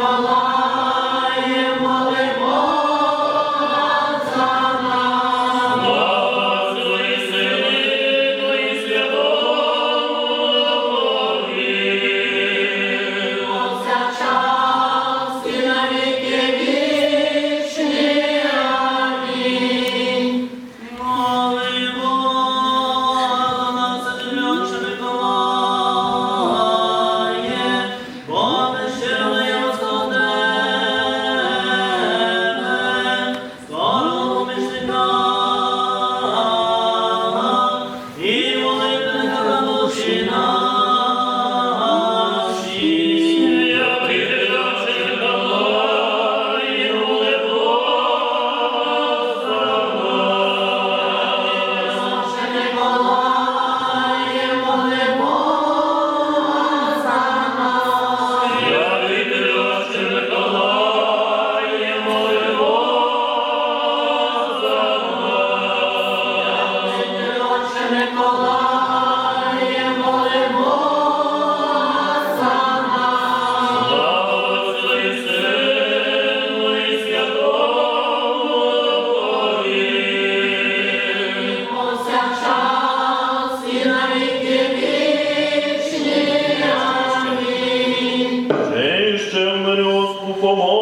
belong. Nicola. como